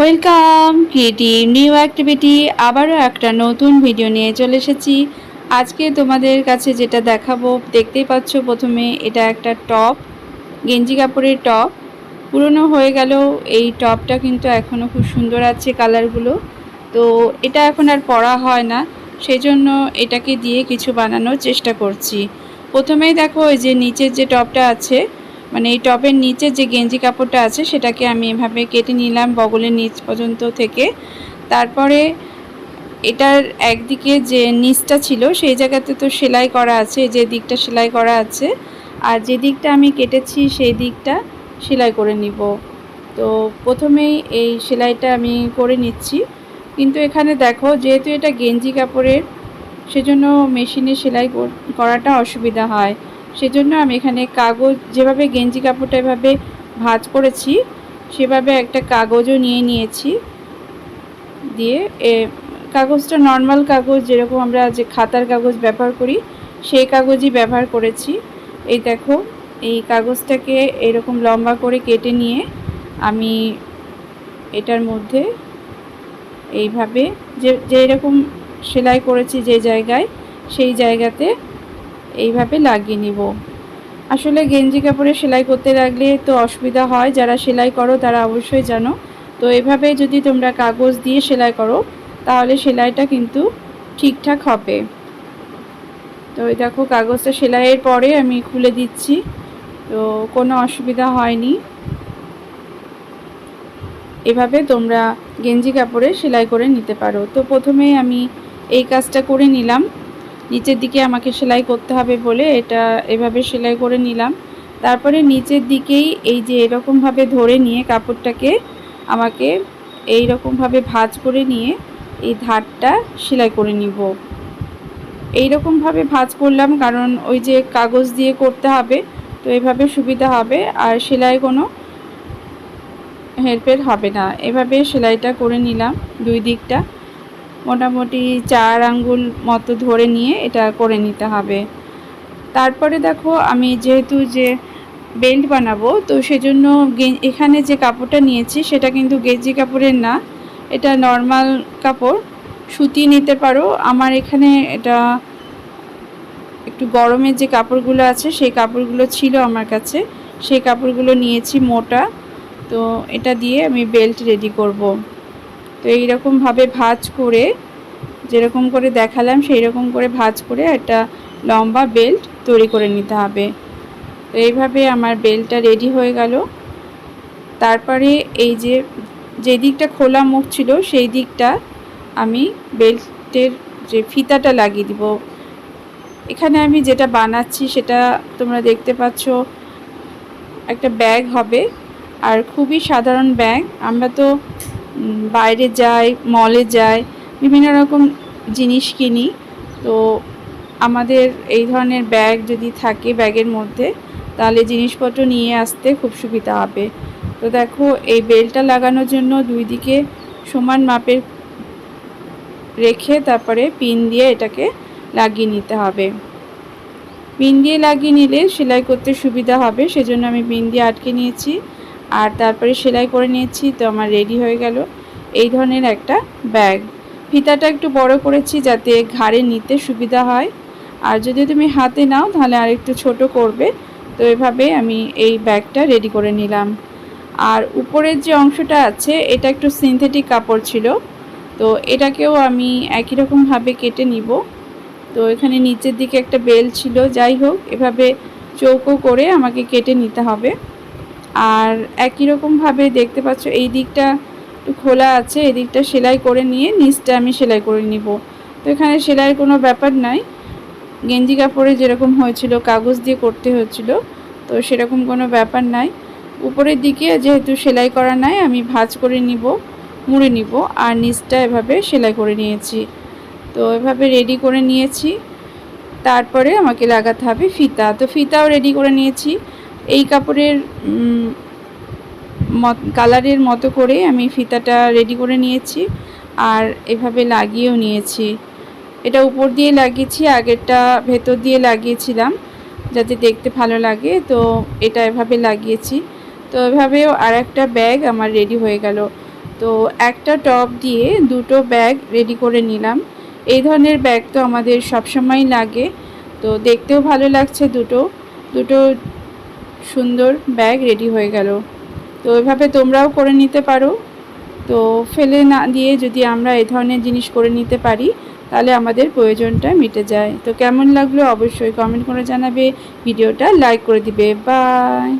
Welcome, creative new activity, আবারও একটা নতুন ভিডিও নিয়ে চলে এসেছি। আজকে তোমাদের কাছে যেটা দেখাবো, দেখতেই পাচ্ছ প্রথমে এটা একটা টপ, গেঞ্জি কাপড়ের টপ। পুরনো হয়ে গেল এই টপটা কিন্তু এখনও খুব সুন্দর আছে কালারগুলো। তো এটা এখন আর পরা হয় না সেই জন্য এটাকে দিয়ে কিছু বানানোর চেষ্টা করছি। প্রথমেই দেখো ওই যে নিচের যে টপটা আছে মানে এই টপের নিচে যে গেঞ্জি কাপড়টা আছে, সেটাকে আমি এভাবে কেটে নিলাম বগলের নিচ পর্যন্ত থেকে। তারপরে এটার একদিকে যে নিচটা ছিল, সেই জায়গাতে তো সেলাই করা আছে যে দিকটা সেলাই করা আছে। আর যে দিকটা আমি কেটেছি, সেই দিকটা সেলাই করে নিব। তো প্রথমেই এই সেলাইটা আমি করে নিচ্ছি। কিন্তু এখানে দেখো, যেহেতু এটা গেঞ্জি কাপড়ের, সেজন্য মেশিনে সেলাই করাটা অসুবিধা হয়। সেজন্য আমি এখানে কাগজ, যেভাবে গেঞ্জি কাপড়টা এভাবে ভাঁজ করেছি, সেভাবে একটা কাগজও নিয়ে নিয়েছি। দিয়ে এ, কাগজটা নর্মাল কাগজ, যেরকম আমরা যে খাতার কাগজ ব্যবহার করি, সেই কাগজই ব্যবহার করেছি। এই দেখো, এই কাগজটাকে এরকম লম্বা করে কেটে নিয়ে আমি এটার মধ্যে এইভাবে যে, যেরকম সেলাই করেছি যে জায়গায়, সেই জায়গাতে এইভাবে লাগিয়ে নিব। আসলে গেঞ্জি কাপড়ে সেলাই করতে লাগলে তো অসুবিধা হয়, যারা সেলাই করো তারা অবশ্যই জানো। তো এভাবে যদি তোমরা কাগজ দিয়ে সেলাই করো, তাহলে সেলাইটা কিন্তু ঠিকঠাক হবে। তো এই দেখো কাগজটা সেলাইয়ের পরে আমি খুলে দিচ্ছি। তো কোনো অসুবিধা হয়নি। এভাবে তোমরা গেঞ্জি কাপড়ে সেলাই করে নিতে পারো। তো প্রথমেই আমি এই কাজটা করে নিলাম। নিচের দিকে আমাকে সেলাই করতে হবে বলে এটা এভাবে সেলাই করে নিলাম। তারপরে নিচের দিকেই এই যে এরকমভাবে ধরে নিয়ে কাপড়টাকে আমাকে এই রকমভাবে ভাঁজ করে নিয়ে এই ধারটা সেলাই করে নিব। এই রকমভাবে ভাঁজ করলাম কারণ ওই যে কাগজ দিয়ে করতে হবে, তো এভাবে সুবিধা হবে আর সেলাই কোনো হেরফের হবে না। এভাবে সেলাইটা করে নিলাম দুই দিকটা। মোটামুটি চার আঙ্গুল মতো ধরে নিয়ে এটা করে নিতে হবে। তারপরে দেখো আমি যেহেতু যে বেল্ট বানাবো, তো সেজন্য এখানে যে কাপড়টা নিয়েছি সেটা কিন্তু গেঞ্জি কাপড়ের না। এটা নর্মাল কাপড়, সুতি নিতে পারো। আমার এখানে এটা একটু গরমের যে কাপড়গুলো আছে, সেই কাপড়গুলো ছিল আমার কাছে। সেই কাপড়গুলো নিয়েছি মোটা। তো এটা দিয়ে আমি বেল্ট রেডি করব। তো এইরকমভাবে ভাজ করে, যেরকম করে দেখালাম সেই রকম করে ভাজ করে একটা লম্বা বেল্ট তৈরি করে নিতে হবে। তো এইভাবে আমার বেল্টটা রেডি হয়ে গেল। তারপরে এই যে যে দিকটা খোলা মুখ ছিল সেই দিকটা আমি বেল্টের যে ফিতাটা লাগিয়ে দিব। এখানে আমি যেটা বানাচ্ছি সেটা তোমরা দেখতে পাচ্ছ, একটা ব্যাগ হবে। আর খুবই সাধারণ ব্যাগ। আমরা তো বাইরে যাই মলে যাই, বিভিন্ন রকম জিনিস কিনি। তো আমাদের এই ধরনের ব্যাগ যদি থাকে ব্যাগের মধ্যে, তাহলে জিনিসপত্র নিয়ে আসতে খুব সুবিধা হবে। তো দেখো, এই বেলটা লাগানোর জন্য দুই দিকে সমান মাপের রেখে তারপরে পিন দিয়ে এটাকে লাগিয়ে নিতে হবে। পিন দিয়ে লাগিয়ে নিলে সেলাই করতে সুবিধা হবে, সেজন্য আমি পিন দিয়ে আটকে নিয়েছি। আর তারপরে সেলাই করে নিয়েছি, তো আমার রেডি হয়ে গেল। এই ধরনের একটা ব্যাগ ফিতাটা একটু বড় করেছি যাতে ঘাড়ে নিতে সুবিধা হয়। আর যদি তুমি হাতে নাও, তাহলে আর একটু ছোট করবে। তো এভাবে আমি এই ব্যাগটা রেডি করে নিলাম। আর উপরের যে অংশটা আছে, এটা একটু সিনথেটিক কাপড় ছিল। তো এটাকেও আমি একই রকমভাবে কেটে নিব। তো এখানে নিচের দিকে একটা বেল ছিল। যাই হোক, এভাবে চৌকো করে আমাকে কেটে নিতে হবে। আর একই রকমভাবে দেখতে পাচ্ছ, এই দিকটা একটু খোলা আছে, এই দিকটা সেলাই করে নিয়ে নিচটা আমি সেলাই করে নিব। তো এখানে সেলাইয়ের কোনো ব্যাপার নাই। গেঞ্জি কাপড়ে যেরকম হয়েছিল, কাগজ দিয়ে করতে হচ্ছিল তো সেরকম কোনো ব্যাপার নাই। উপরের দিকে যেহেতু সেলাই করা নাই, আমি ভাজ করে নিব, মুড়ে নিব, আর নিচটা এভাবে সেলাই করে নিয়েছি। তো এভাবে রেডি করে নিয়েছি। তারপরে আমাকে লাগাতে হবে ফিতা। তো ফিতাও রেডি করে নিয়েছি। এই কাপড়ের কালারের মতো করে আমি ফিতাটা রেডি করে নিয়েছি আর এভাবে লাগিয়েও নিয়েছি। এটা উপর দিয়ে লাগিয়েছি, আগেরটা ভেতর দিয়ে লাগিয়েছিলাম যাতে দেখতে ভালো লাগে, তো এটা এভাবে লাগিয়েছি। তো এভাবেও আর একটা ব্যাগ আমার রেডি হয়ে গেল। তো একটা টপ দিয়ে দুটো ব্যাগ রেডি করে নিলাম। এই ধরনের ব্যাগ তো আমাদের সবসময় লাগে, তো দেখতেও ভালো লাগছে দুটো। দুটো সুন্দর ব্যাগ রেডি হয়ে গেল। তো এভাবে তোমরাও করে নিতে পারো। তো ফেলে না দিয়ে যদি আমরা এ ধরনের জিনিস করে নিতে পারি, তাহলে আমাদের প্রয়োজনটা মিটে যায়। তো কেমন লাগল অবশ্যই কমেন্ট করে জানাবে। ভিডিওটা লাইক করে দিবে। বাই